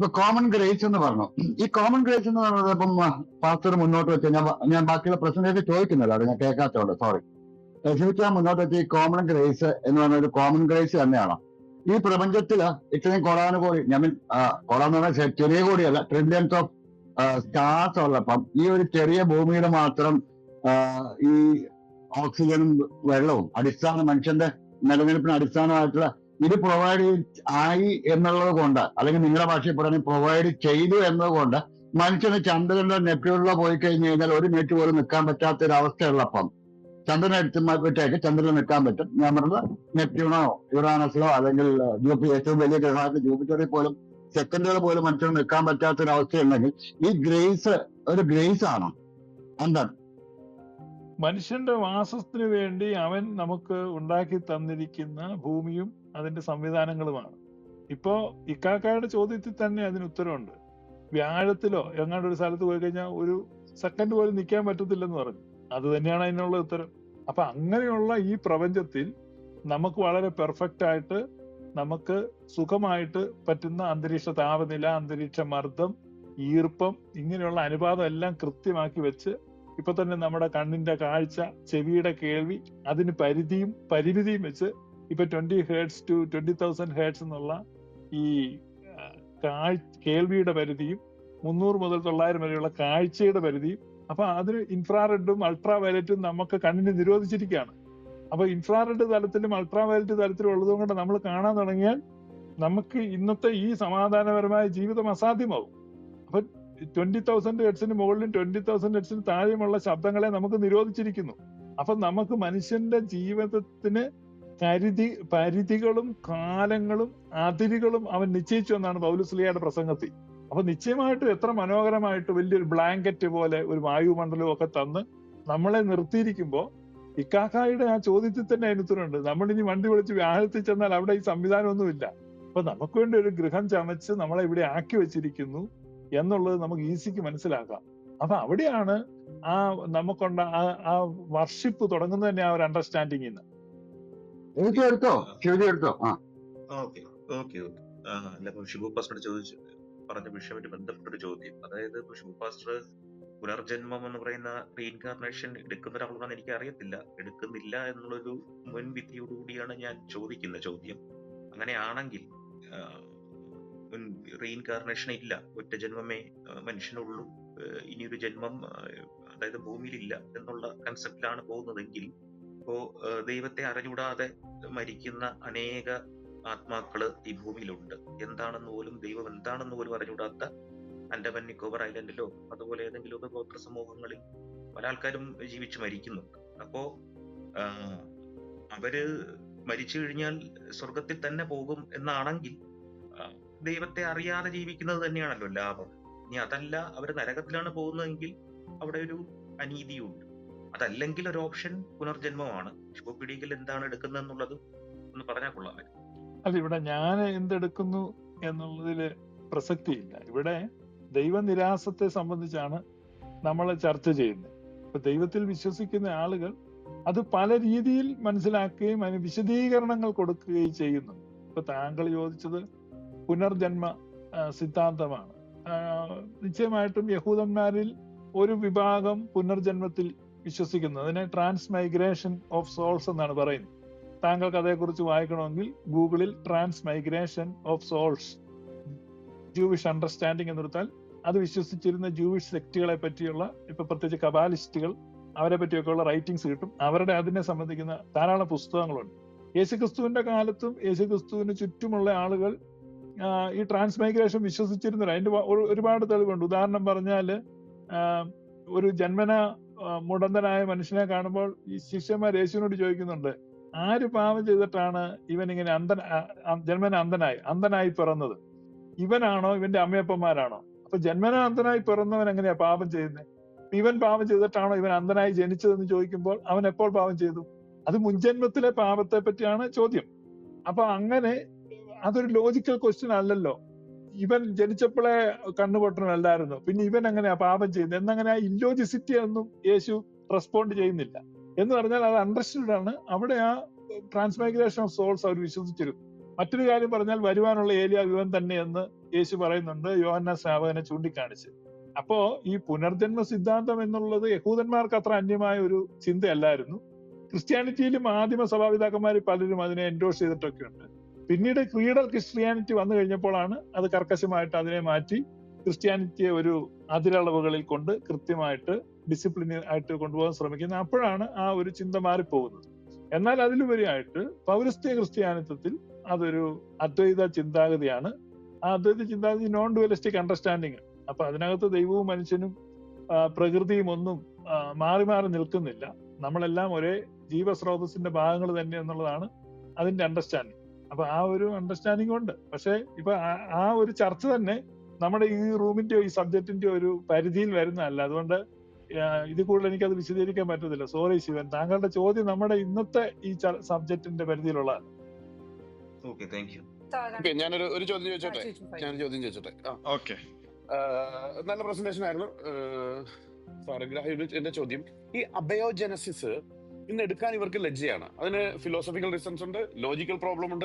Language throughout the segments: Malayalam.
ഇപ്പൊ കോമൺ ഗ്രേസ് എന്ന് പറഞ്ഞു. ഈ കോമൺ ഗ്രേസ് എന്ന് പറയുന്നത് ഇപ്പം പാസ്റ്റർ മുന്നോട്ട് വെച്ച് ഞാൻ ഞാൻ ബാക്കിയുള്ള പ്രസന്റേഷൻ ചോദിക്കുന്നില്ല അത് ഞാൻ കേൾക്കാത്തതുകൊണ്ട് സോറി ക്ഷമിച്ചാൽ മുന്നോട്ട് വെച്ച് ഈ കോമൺ ഗ്രേസ് എന്ന് പറഞ്ഞ ഒരു കോമൺ ഗ്രേസ് തന്നെയാണ്. ഈ പ്രപഞ്ചത്തിൽ ഇത്രയും കോടാനുകോടി ഞാൻ മീൻ കോടാന്ന് പറഞ്ഞാൽ ചെറിയ കോടിയല്ല ട്രില്യൻസ് ഓഫ് സ്റ്റാർസ് ഉള്ളപ്പം ഈ ഒരു ചെറിയ ഭൂമിയിൽ മാത്രം ഈ ഓക്സിജനും വെള്ളവും അടിസ്ഥാന മനുഷ്യന്റെ നിലനിൽപ്പിന് അടിസ്ഥാനമായിട്ടുള്ള ഇത് പ്രൊവൈഡ് ആയി എന്നുള്ളത് കൊണ്ട് അല്ലെങ്കിൽ നിങ്ങളുടെ ഭാഷയിൽ പറയുന്നത് പ്രൊവൈഡ് ചെയ്തു എന്നതുകൊണ്ട് മനുഷ്യന് ചന്ദ്രനിലോ നെപ്റ്റ്യൂണിലോ പോയി കഴിഞ്ഞു കഴിഞ്ഞാൽ ഒരു മിനിറ്റ് പോലും നിൽക്കാൻ പറ്റാത്ത ഒരു അവസ്ഥയുള്ളപ്പം ചന്ദ്രനെ എടുത്ത് ചന്ദ്രൻ നിൽക്കാൻ പറ്റും. ഞാൻ പറഞ്ഞത് നെപ്റ്റ്യൂണോ യുറാനസിലോ അല്ലെങ്കിൽ ജൂപ്പി ഏറ്റവും വലിയ ഗ്രഹമായിട്ട് ജൂപ്പിറ്ററിൽ പോലും സെക്കൻഡുകൾ പോലും മനുഷ്യന് നിൽക്കാൻ പറ്റാത്ത ഒരു അവസ്ഥയുണ്ടെങ്കിൽ ഈ ഗ്രേസ് ഒരു ഗ്രേസ് ആണോ. എന്താണ്? മനുഷ്യന്റെ വാസത്തിന് വേണ്ടി അവൻ നമുക്ക് ഉണ്ടാക്കി തന്നിരിക്കുന്ന ഭൂമിയും അതിന്റെ സംവിധാനങ്ങളുമാണ്. ഇപ്പോ ഇക്കാക്കയുടെ ചോദ്യത്തിൽ തന്നെ അതിന് ഉത്തരവുണ്ട് വ്യാഴത്തിലോ എങ്ങാണ്ട് ഒരു സ്ഥലത്ത് പോയി കഴിഞ്ഞാൽ ഒരു സെക്കൻഡ് പോലും നിൽക്കാൻ പറ്റത്തില്ലെന്ന് പറഞ്ഞു. അത് തന്നെയാണ് അതിനുള്ള ഉത്തരം. അപ്പൊ അങ്ങനെയുള്ള ഈ പ്രപഞ്ചത്തിൽ നമുക്ക് വളരെ പെർഫെക്റ്റ് ആയിട്ട് നമുക്ക് സുഖമായിട്ട് പറ്റുന്ന അന്തരീക്ഷ താപനില അന്തരീക്ഷ മർദ്ദം ഈർപ്പം ഇങ്ങനെയുള്ള അനുപാതം എല്ലാം കൃത്യമാക്കി വെച്ച് ഇപ്പൊ തന്നെ നമ്മുടെ കണ്ണിന്റെ കാഴ്ച ചെവിയുടെ കേൾവി അതിന് പരിധിയും പരിമിതിയും വെച്ച് ഇപ്പൊ twenty hertz to twenty thousand hertz എന്നുള്ള ഈ കേൾവിയുടെ പരിധിയും മുന്നൂറ് മുതൽ തൊള്ളായിരം വരെയുള്ള കാഴ്ചയുടെ പരിധിയും അപ്പൊ അതിന് ഇൻഫ്രാറെഡും അൾട്രാ വയലറ്റും നമുക്ക് കണ്ണിന് നിരോധിച്ചിരിക്കുകയാണ്. അപ്പൊ ഇൻഫ്രാറെഡ് തലത്തിലും അൾട്രാ വയലറ്റ് തലത്തിലും ഉള്ളതും കൊണ്ട് നമ്മൾ കാണാൻ തുടങ്ങിയാൽ നമുക്ക് ഇന്നത്തെ ഈ സമാധാനപരമായ ജീവിതം അസാധ്യമാവും. അപ്പൊ ട്വന്റി തൗസൻഡ് ഹെഡ്സിന് മുകളിലും ട്വന്റി തൗസൻഡ് ഹെഡ്സിന് താഴെയുമുള്ള ശബ്ദങ്ങളെ നമുക്ക് നിരോധിച്ചിരിക്കുന്നു. അപ്പൊ നമുക്ക് മനുഷ്യന്റെ ജീവിതത്തിന് കരുതി പരിധികളും കാലങ്ങളും അതിരുകളും അവൻ നിശ്ചയിച്ചു എന്നാണ് പൗലുസ്ലിയയുടെ പ്രസംഗത്തിൽ. അപ്പൊ നിശ്ചയമായിട്ടും എത്ര മനോഹരമായിട്ട് വലിയൊരു ബ്ലാങ്കറ്റ് പോലെ ഒരു വായുമണ്ഡലവും ഒക്കെ തന്ന് നമ്മളെ നിർത്തിയിരിക്കുമ്പോ ഇക്കാക്കായുടെ ആ ചോദ്യത്തിൽ തന്നെ അതിനുത്തരമുണ്ട് നമ്മൾ ഇനി വണ്ടി വിളിച്ച് വ്യാഹത്തിൽ ചെന്നാൽ അവിടെ ഈ സംവിധാനമൊന്നുമില്ല. അപ്പൊ നമുക്ക് വേണ്ടി ഒരു ഗൃഹം ചമച്ച് നമ്മളെ ഇവിടെ ആക്കി വെച്ചിരിക്കുന്നു. എന്നുള്ളത് നമുക്ക് ഈസിക്ക് മനസ്സിലാക്കാം. അപ്പൊ അവിടെയാണ് ആ നമുക്കുണ്ട ആ- ആ വർഷിപ്പ് തുടങ്ങുന്നത് തന്നെ ആ ഒരു അണ്ടർസ്റ്റാൻഡിങ് എനിക്ക് എടുത്തോ? ശിവജി എടുത്തോ? ആ. ഓക്കെ. Okay okay. ആ അല്ല ഷിബു പാസ്റ്റർ ചോദിച്ചു പറഞ്ഞ വിഷയമായിട്ട് ബന്ധപ്പെട്ട ഒരു ചോദ്യം. അതായത് ഷിബു പാസ്റ്റർ പുനർജന്മം എന്ന് പറയുന്ന റീഇൻകാർണേഷൻ എടുക്കുന്ന ഒരാളാണെന്ന് എനിക്ക് അറിയത്തില്ല എടുക്കുന്നില്ല എന്നുള്ളൊരു മുൻവിധിയോടുകൂടിയാണ് ഞാൻ ചോദിക്കുന്ന ചോദ്യം. അങ്ങനെയാണെങ്കിൽ റീഇൻകാർണേഷൻ ഇല്ല. ഒറ്റ ജന്മമേ മനുഷ്യനുള്ളൂ. ഇനിയൊരു ജന്മം അതായത് ഭൂമിയിൽ ഇല്ല എന്നുള്ള കൺസെപ്റ്റിലാണ് പോകുന്നതെങ്കിൽ ഇപ്പോ ദൈവത്തെ അറിഞ്ഞൂടാതെ മരിക്കുന്ന അനേക ആത്മാക്കൾ ഈ ഭൂമിയിലുണ്ട്. എന്താണെന്ന് പോലും ദൈവം എന്താണെന്ന് പോലും അറിഞ്ഞൂടാത്ത അൻഡമാൻ നിക്കോബർ ഐലൻഡിലോ അതുപോലെ ഏതെങ്കിലുമൊക്കെ ഗോത്ര സമൂഹങ്ങളിൽ പല ആൾക്കാരും ജീവിച്ച് മരിക്കുന്നുണ്ട്. അപ്പോ അവർ മരിച്ചു കഴിഞ്ഞാൽ സ്വർഗത്തിൽ തന്നെ പോകും എന്നാണെങ്കിൽ ദൈവത്തെ അറിയാതെ ജീവിക്കുന്നത് തന്നെയാണല്ലോ ലാഭം. ഇനി അതല്ല അവർ നരകത്തിലാണ് പോകുന്നതെങ്കിൽ അവിടെ ഒരു അനീതിയുണ്ട്. അതല്ലെങ്കിൽ ഒരു ഓപ്ഷൻ പുനർജന്മമാണ്. ശുഭപീഡികയിൽ എന്താണ് എടുക്കുന്നതെന്നുള്ളത് ഒന്ന് പറഞ്ഞാൽ കൊള്ളാം. അല്ല ഇവിടെ ഞാൻ എന്തെടുക്കുന്നു എന്നുള്ളതിൽ പ്രസക്തിയില്ല. ഇവിടെ ദൈവനിരാസത്തെ സംബന്ധിച്ചാണ് നമ്മൾ ചർച്ച ചെയ്യുന്നത്. ഇപ്പൊ ദൈവത്തിൽ വിശ്വസിക്കുന്ന ആളുകൾ അത് പല രീതിയിൽ മനസ്സിലാക്കുകയും അതിന് വിശദീകരണങ്ങൾ കൊടുക്കുകയും ചെയ്യുന്നു. ഇപ്പൊ താങ്കൾ ചോദിച്ചത് പുനർജന്മ സിദ്ധാന്തമാണ്. നിശ്ചയമായിട്ടും യഹൂദന്മാരിൽ ഒരു വിഭാഗം പുനർജന്മത്തിൽ വിശ്വസിക്കുന്നു. അതിനെ ട്രാൻസ് മൈഗ്രേഷൻ ഓഫ് സോൾസ് എന്നാണ് പറയുന്നത്. താങ്കൾക്ക് അതേക്കുറിച്ച് വായിക്കണമെങ്കിൽ ഗൂഗിളിൽ transmigration of souls Jewish understanding എന്നെടുത്താൽ അത് വിശ്വസിച്ചിരുന്ന ജൂവിഷ് സെക്റ്റുകളെ പറ്റിയുള്ള ഇപ്പൊ പ്രത്യേകിച്ച് കബാലിസ്റ്റുകൾ അവരെ പറ്റിയൊക്കെയുള്ള റൈറ്റിംഗ്സ് കിട്ടും. അവരുടെ അതിനെ സംബന്ധിക്കുന്ന ധാരാളം പുസ്തകങ്ങളുണ്ട്. യേശുക്രിസ്തുവിന്റെ കാലത്തും യേശുക്രിസ്തുവിന് ചുറ്റുമുള്ള ആളുകൾ ഈ ട്രാൻസ്മൈഗ്രേഷൻ വിശ്വസിച്ചിരുന്നില്ല അതിന്റെ ഒരു- ഒരുപാട് തെളിവുണ്ട്. ഉദാഹരണം പറഞ്ഞാൽ ഒരു ജന്മന മുടന്തനായ മനുഷ്യനെ കാണുമ്പോൾ ഈ ശിഷ്യന്മാർ യേശുവിനോട് ചോദിക്കുന്നുണ്ട് ആര് പാപം ചെയ്തിട്ടാണ് ഇവൻ ഇങ്ങനെ അന്ധൻ ജന്മന അന്ധനായി അന്ധനായി പിറന്നത്? ഇവനാണോ? ഇവന്റെ അമ്മയപ്പന്മാരാണോ? അപ്പൊ ജന്മന അന്ധനായി പിറന്നവൻ എങ്ങനെയാ പാപം ചെയ്യുന്നത് ഇവൻ പാപം ചെയ്തിട്ടാണോ ഇവൻ അന്ധനായി ജനിച്ചതെന്ന് ചോദിക്കുമ്പോൾ അവൻ എപ്പോൾ പാപം ചെയ്തു? അത് മുൻജന്മത്തിലെ പാപത്തെ പറ്റിയാണ് ചോദ്യം. അപ്പൊ അങ്ങനെ അതൊരു ലോജിക്കൽ ക്വസ്റ്റ്യൻ അല്ലല്ലോ. ഇവൻ ജനിച്ചപ്പോഴേ കണ്ണുപൊട്ടനല്ലായിരുന്നു പിന്നെ ഇവൻ എങ്ങനെയാ പാപം ചെയ്യുന്നത് എന്നങ്ങനെ ആ ഇല്ലോജിസിറ്റി ഒന്നും യേശു റെസ്പോണ്ട് ചെയ്യുന്നില്ല. എന്ന് പറഞ്ഞാൽ അത് അണ്ടർസ്റ്റുഡ് ആണ്. അവിടെ ആ ട്രാൻസ്മൈഗ്രേഷൻ ഓഫ് സോൾസ് അവർ വിശ്വസിച്ചിരുന്നു. മറ്റൊരു കാര്യം പറഞ്ഞാൽ വരുവാനുള്ള ഏലിയ ഇവൻ തന്നെ എന്ന് യേശു പറയുന്നുണ്ട് യോഹന്ന സ്നാപകനെ ചൂണ്ടിക്കാണിച്ച്. അപ്പോ ഈ പുനർജന്മ സിദ്ധാന്തം എന്നുള്ളത് യഹൂദന്മാർക്ക് അത്ര അന്യമായ ഒരു ചിന്തയല്ലായിരുന്നു. ക്രിസ്ത്യാനിറ്റിയിലും ആദിമ സഭാപിതാക്കന്മാർ പലരും അതിനെ എൻഡോഴ്സ് ചെയ്തിട്ടൊക്കെ ഉണ്ട് പിന്നീട് ക്രീഡൽ ക്രിസ്ത്യാനിറ്റി വന്നു കഴിഞ്ഞപ്പോഴാണ് അത് കർക്കശമായിട്ട് അതിനെ മാറ്റി ക്രിസ്ത്യാനിറ്റിയെ ഒരു അതിരളവുകളിൽ കൊണ്ട് കൃത്യമായിട്ട് ഡിസിപ്ലിൻ ആയിട്ട് കൊണ്ടുപോകാൻ ശ്രമിക്കുന്നത് അപ്പോഴാണ് ആ ഒരു ചിന്ത മാറിപ്പോകുന്നത്. എന്നാൽ അതിലുപരിയായിട്ട് പൗരസ്ത്യ ക്രിസ്ത്യാനിത്വത്തിൽ അതൊരു അദ്വൈത ചിന്താഗതിയാണ്. ആ അദ്വൈത ചിന്താഗതി നോൺ ഡുവലിസ്റ്റിക് അണ്ടർസ്റ്റാൻഡിങ് അപ്പൊ അതിനകത്ത് ദൈവവും മനുഷ്യനും പ്രകൃതിയും ഒന്നും മാറി മാറി നിൽക്കുന്നില്ല. നമ്മളെല്ലാം ഒരേ ജീവസ്രോതസ്സിന്റെ ഭാഗങ്ങൾ തന്നെ എന്നുള്ളതാണ് അതിന്റെ അണ്ടർസ്റ്റാൻഡിങ് അപ്പൊ ആ ഒരു അണ്ടർസ്റ്റാൻഡിങ് ഉണ്ട്. പക്ഷെ ഇപ്പൊ ആ- ഒരു ചർച്ച തന്നെ നമ്മുടെ ഈ റൂമിന്റെ ഈ സബ്ജക്റ്റിന്റെ ഒരു പരിധിയിൽ വരുന്നതല്ല. അതുകൊണ്ട് ഇത് കൂടുതൽ എനിക്കത് വിശദീകരിക്കാൻ പറ്റത്തില്ല. സോറി ശിവൻ. താങ്കളുടെ ചോദ്യം നമ്മുടെ ഇന്നത്തെ ഈ സബ്ജക്റ്റിന്റെ പരിധിയിലുള്ള ഓക്കെ താങ്ക് യു ഓക്കെ ഞാനൊരു ഒരു ചോദ്യം ചോദിച്ചോട്ടെ? ഞാൻ ചോദ്യം ചോദിച്ചോട്ടെ? ഓക്കെ നല്ല പ്രസന്റേഷൻ ആയിരുന്നു. എന്റെ ചോദ്യം. ഈ അബയോജനസിസ് ഇന്ന് എടുക്കാൻ ഇവർക്ക് ലജ്ജയാണ്. അതിന് ഫിലോസഫിക്കൽ റീസൺസ് ഉണ്ട് ലോജിക്കൽ പ്രോബ്ലം ഉണ്ട്.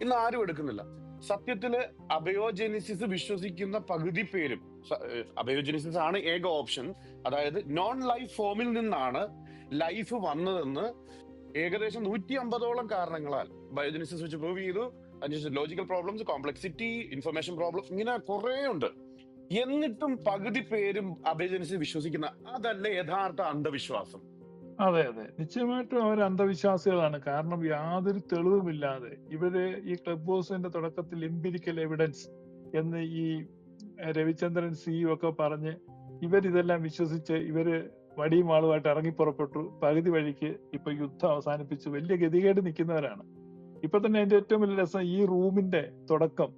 ഇന്ന് ആരും എടുക്കുന്നില്ല. സത്യത്തിൽ അബയോജെനിസിസ് വിശ്വസിക്കുന്ന പകുതി പേരും അബയോജെനിസിസ് ആണ് ഏക ഓപ്ഷൻ അതായത് നോൺ ലൈഫ് ഫോമിൽ നിന്നാണ് ലൈഫ് വന്നതെന്ന് ഏകദേശം നൂറ്റി അമ്പതോളം കാരണങ്ങളാൽ ബയോജെനിസിസ് വെച്ച് പ്രൂവ് ചെയ്തു. അതിനുശേഷം logical problems complexity information problem ഇങ്ങനെ കുറേ ഉണ്ട്. എന്നിട്ടും പകുതി പേരും അബയോജെനിസിസ് വിശ്വസിക്കുന്ന അതല്ല യഥാർത്ഥ അന്ധവിശ്വാസം. അതെ അതെ. നിശ്ചയമായിട്ടും അവർ അന്ധവിശ്വാസികളാണ്. കാരണം യാതൊരു തെളിവുമില്ലാതെ ഇവർ ഈ ക്ലബ് ഹൗസിന്റെ തുടക്കത്തിൽ എംപിരിക്കൽ എവിഡൻസ് എന്ന് ഈ രവിചന്ദ്രൻ സി ഒക്കെ പറഞ്ഞ് ഇവരിതെല്ലാം വിശ്വസിച്ച് ഇവർ വടിയും ആളുമായിട്ട് ഇറങ്ങി പുറപ്പെട്ടു പകുതി വഴിക്ക് ഇപ്പൊ യുദ്ധം അവസാനിപ്പിച്ച്. വലിയ ഗതികേട് നിൽക്കുന്നവരാണ്. ഇപ്പൊ തന്നെ എന്റെ ഏറ്റവും വലിയ രസം ഈ റൂമിന്റെ തുടക്കം.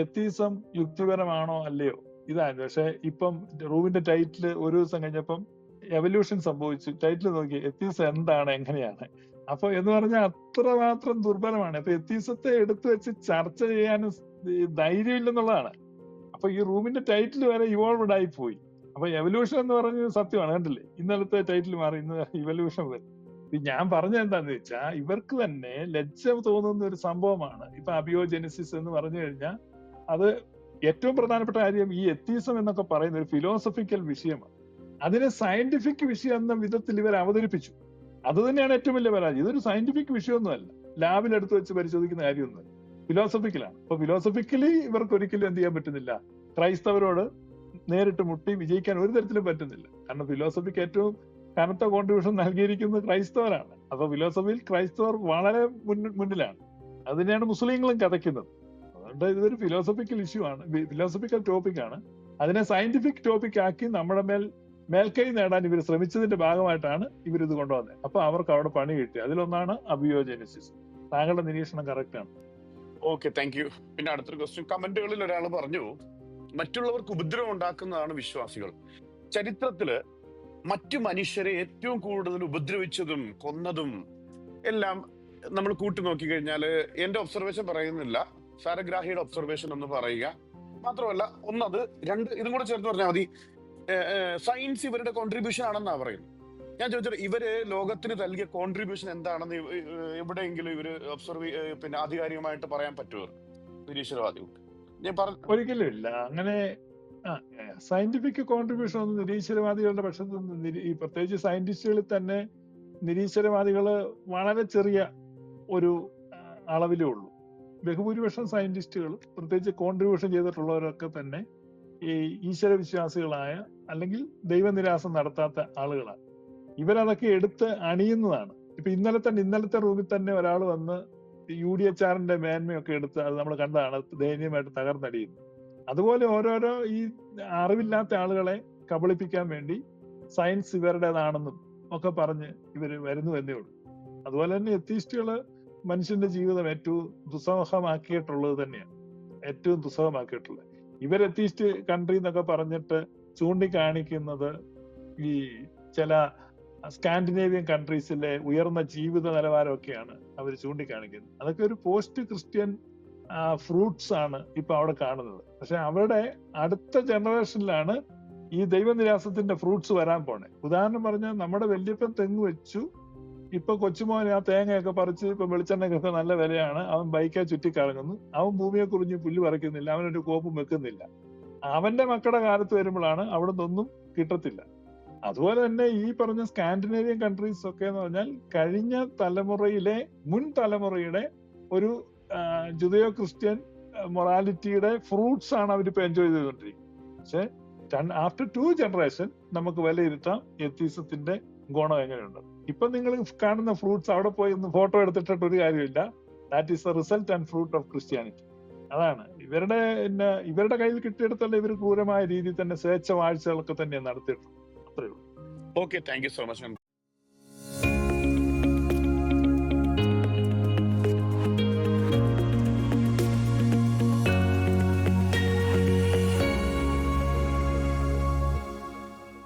എത്തീസം യുക്തിപരമാണോ അല്ലയോ? ഇതാണ്. പക്ഷെ ഇപ്പം റൂമിന്റെ ടൈറ്റിൽ ഒരു ദിവസം കഴിഞ്ഞപ്പം എവല്യൂഷൻ സംഭവിച്ചു. ടൈറ്റിൽ നോക്കി. എത്തീസം എന്താണ്? എങ്ങനെയാണ്? അപ്പൊ എന്ന് പറഞ്ഞാൽ അത്രമാത്രം ദുർബലമാണ്. അപ്പൊ എത്തീസത്തെ എടുത്തു വെച്ച് ചർച്ച ചെയ്യാനും ധൈര്യം ധൈര്യമില്ലെന്നുള്ളതാണ്. അപ്പൊ ഈ റൂമിന്റെ ടൈറ്റിൽ വരെ ഇവോൾവഡ് ആയി പോയി അപ്പൊ എവല്യൂഷൻ എന്ന് പറഞ്ഞത് സത്യമാണ്. കണ്ടില്ലേ? ഇന്നലത്തെ ടൈറ്റിൽ മാറി. ഇന്ന് ഇവല്യൂഷൻ വരും. ഞാൻ പറഞ്ഞ എന്താന്ന് വെച്ചാ ഇവർക്ക് തന്നെ ലജ്ജ തോന്നുന്ന ഒരു സംഭവമാണ്. ഇപ്പൊ അബിയോജെനിസിസ് എന്ന് പറഞ്ഞു കഴിഞ്ഞാൽ അത് ഏറ്റവും പ്രധാനപ്പെട്ട കാര്യം ഈ എത്തീസം എന്നൊക്കെ പറയുന്ന ഒരു ഫിലോസഫിക്കൽ വിഷയമാണ്. അതിനെ സയന്റിഫിക് വിഷയം എന്ന വിധത്തിൽ ഇവർ അവതരിപ്പിച്ചു. അത് തന്നെയാണ് ഏറ്റവും വലിയ പരാജയം. ഇതൊരു സയന്റിഫിക് വിഷയമൊന്നുമല്ല. ലാബിൽ എടുത്ത് വെച്ച് പരിശോധിക്കുന്ന കാര്യമൊന്നുമല്ല. ഫിലോസഫിക്കലാണ് അപ്പൊ ഫിലോസഫിക്കലി ഇവർക്ക് ഒരിക്കലും എന്ത് ചെയ്യാൻ പറ്റുന്നില്ല. ക്രൈസ്തവരോട് നേരിട്ട് മുട്ടി വിജയിക്കാൻ ഒരു തരത്തിലും പറ്റുന്നില്ല. കാരണം ഫിലോസഫിക്ക് ഏറ്റവും കനത്ത കോൺട്രിബ്യൂഷൻ നൽകിയിരിക്കുന്നത് ക്രൈസ്തവരാണ്. അപ്പൊ ഫിലോസഫിയിൽ ക്രൈസ്തവർ വളരെ മുന്നിലാണ്. അത് തന്നെയാണ് മുസ്ലിങ്ങളും കഥയ്ക്കുന്നത്. അതുകൊണ്ട് ഇതൊരു ഫിലോസഫിക്കൽ ഇഷ്യൂ ആണ്. ഫിലോസഫിക്കൽ ടോപ്പിക് ആണ്. അതിനെ സയന്റിഫിക് ടോപ്പിക് ആക്കി നമ്മുടെ മേൽ മേൽക്കൈ നേടാൻ ഇവർ ശ്രമിച്ചതിന്റെ ഭാഗമായിട്ടാണ് ഇവരിത് കൊണ്ടുവന്നത് അപ്പൊ അവർക്ക് അവിടെ പണി കിട്ടി. അതിലൊന്നാണ് അബിയോജനസിസ് താങ്കളുടെ നിരീക്ഷണം കറക്റ്റ് ആണ്. ഓക്കെ താങ്ക് യു പിന്നെ അടുത്തൊരു ക്വസ്റ്റ്യൻ കമന്റുകളിൽ ഒരാൾ പറഞ്ഞു മറ്റുള്ളവർക്ക് ഉപദ്രവം ഉണ്ടാക്കുന്നതാണ് വിശ്വാസികൾ. ചരിത്രത്തിൽ മറ്റു മനുഷ്യരെ ഏറ്റവും കൂടുതൽ ഉപദ്രവിച്ചതും കൊന്നതും എല്ലാം നമ്മൾ കൂട്ടി നോക്കി കഴിഞ്ഞാൽ എന്റെ ഒബ്സർവേഷൻ പറയുന്നില്ല. സാരഗ്രാഹിയുടെ ഒബ്സർവേഷൻ എന്ന് പറയുക. മാത്രമല്ല ഒന്നത് രണ്ട് ഇതും കൂടെ ചേർത്ത് പറഞ്ഞാൽ മതി. സയൻസ് ഇവരുടെ കോൺട്രിബ്യൂഷൻ ആണെന്നാണ് പറയുന്നത്. ഞാൻ ചോദിച്ചത് ഇവർ ലോകത്തിന് നൽകിയ കോൺട്രിബ്യൂഷൻ എന്താണെന്ന് എവിടെയെങ്കിലും ഇവർ ഒബ്സർവ് പിന്നെ ആധികാരികമായിട്ട് പറയാൻ പറ്റുമോ? നിരീശ്വരവാദികൾക്ക് ഞാൻ പറഞ്ഞു ഒരിക്കലും ഇല്ല. അങ്ങനെ സയന്റിഫിക് കോൺട്രിബ്യൂഷൻ ഒന്നും നിരീശ്വരവാദികളുടെ പക്ഷത്ത് ഈ പ്രത്യേകിച്ച് സയന്റിസ്റ്റുകളിൽ തന്നെ നിരീശ്വരവാദികൾ വളരെ ചെറിയ ഒരു അളവിലേ ഉള്ളൂ. ബഹുഭൂരിപക്ഷം സയന്റിസ്റ്റുകൾ പ്രത്യേകിച്ച് കോൺട്രിബ്യൂഷൻ ചെയ്തിട്ടുള്ളവരൊക്കെ തന്നെ ഈ ഈശ്വര വിശ്വാസികളായ അല്ലെങ്കിൽ ദൈവനിരാസം നടത്താത്ത ആളുകളാണ്. ഇവരതൊക്കെ എടുത്ത് അണിയുന്നതാണ്. ഇപ്പൊ ഇന്നലെ തന്നെ ഇന്നലത്തെ റൂമിൽ തന്നെ ഒരാൾ വന്ന് യു ഡി എച്ച് ആറിന്റെ മേന്മയൊക്കെ എടുത്ത് അത് നമ്മൾ കണ്ടതാണ് ദയനീയമായിട്ട് തകർന്നടിയുന്നത് അതുപോലെ ഓരോരോ ഈ അറിവില്ലാത്ത ആളുകളെ കബളിപ്പിക്കാൻ വേണ്ടി സയൻസ് ഇവരുടേതാണെന്നും ഒക്കെ പറഞ്ഞ് ഇവർ വരുന്നു എന്നേ ഉള്ളൂ. അതുപോലെ തന്നെ എത്തീസ്റ്റുകൾ മനുഷ്യന്റെ ജീവിതം ഏറ്റവും ദുസ്സഹമാക്കിയിട്ടുള്ളത് തന്നെയാണ്. ഏറ്റവും ദുസ്സഹമാക്കിയിട്ടുള്ളത്. ഇവർ എത്തീസ്റ്റ് കൺട്രി എന്നൊക്കെ പറഞ്ഞിട്ട് ചൂണ്ടിക്കാണിക്കുന്നത് ഈ ചില സ്കാൻഡിനേവിയൻ കൺട്രീസിലെ ഉയർന്ന ജീവിത നിലവാരമൊക്കെയാണ് അവർ ചൂണ്ടിക്കാണിക്കുന്നത്. അതൊക്കെ ഒരു പോസ്റ്റ് ക്രിസ്ത്യൻ ഫ്രൂട്ട്സ് ആണ് ഇപ്പൊ അവിടെ കാണുന്നത്. പക്ഷെ അവരുടെ അടുത്ത ജനറേഷനിലാണ് ഈ ദൈവനിരാസത്തിന്റെ ഫ്രൂട്ട്സ് വരാൻ പോണേ. ഉദാഹരണം പറഞ്ഞാൽ നമ്മുടെ വല്യപ്പൻ തെങ്ങ് വെച്ചു. ഇപ്പൊ കൊച്ചുമോൻ ആ തേങ്ങയൊക്കെ പറിച്ച് ഇപ്പൊ വെളിച്ചെണ്ണയ്ക്കൊക്കെ നല്ല വിലയാണ്. അവൻ ബൈക്കാ ചുറ്റിക്കറങ്ങുന്നു. അവൻ ഭൂമിയെ കുറിഞ്ഞ് പുല്ല് പറിക്കുന്നില്ല. അവനൊരു കോപ്പും വെക്കുന്നില്ല. അവന്റെ മക്കളുടെ കാലത്ത് വരുമ്പോഴാണ് അവിടെ നിന്നൊന്നും കിട്ടത്തില്ല. അതുപോലെ തന്നെ ഈ പറഞ്ഞ സ്കാൻഡിനേവിയൻ കൺട്രീസ് ഒക്കെ എന്ന് പറഞ്ഞാൽ കഴിഞ്ഞ തലമുറയിലെ മുൻ തലമുറയുടെ ഒരു ജുദയോ ക്രിസ്ത്യൻ മൊറാലിറ്റിയുടെ ഫ്രൂട്ട്സ് ആണ് അവരിപ്പോ എൻജോയ് ചെയ്തുകൊണ്ടിരിക്കുന്നത്. പക്ഷെ ആഫ്റ്റർ ടു ജനറേഷൻ നമുക്ക് വിലയിരുത്താം എത്തീസത്തിന്റെ ഗുണം എങ്ങനെയുണ്ട്. ഇപ്പൊ നിങ്ങൾ കാണുന്ന ഫ്രൂട്ട്സ് അവിടെ പോയി ഒന്ന് ഫോട്ടോ എടുത്തിട്ട് ഒരു കാര്യമില്ല. That is the result and fruit of Christianity അതാണ്. ഇവരുടെ പിന്നെ ഇവരുടെ കയ്യിൽ കിട്ടിയെടുത്തല്ല ഇവർ ക്രൂരമായ രീതിയിൽ തന്നെ സ്വേച്ഛ വാഴ്ചകളൊക്കെ തന്നെ നടത്തിയിട്ടുണ്ട്. അത്രയുള്ളൂ okay thank you so much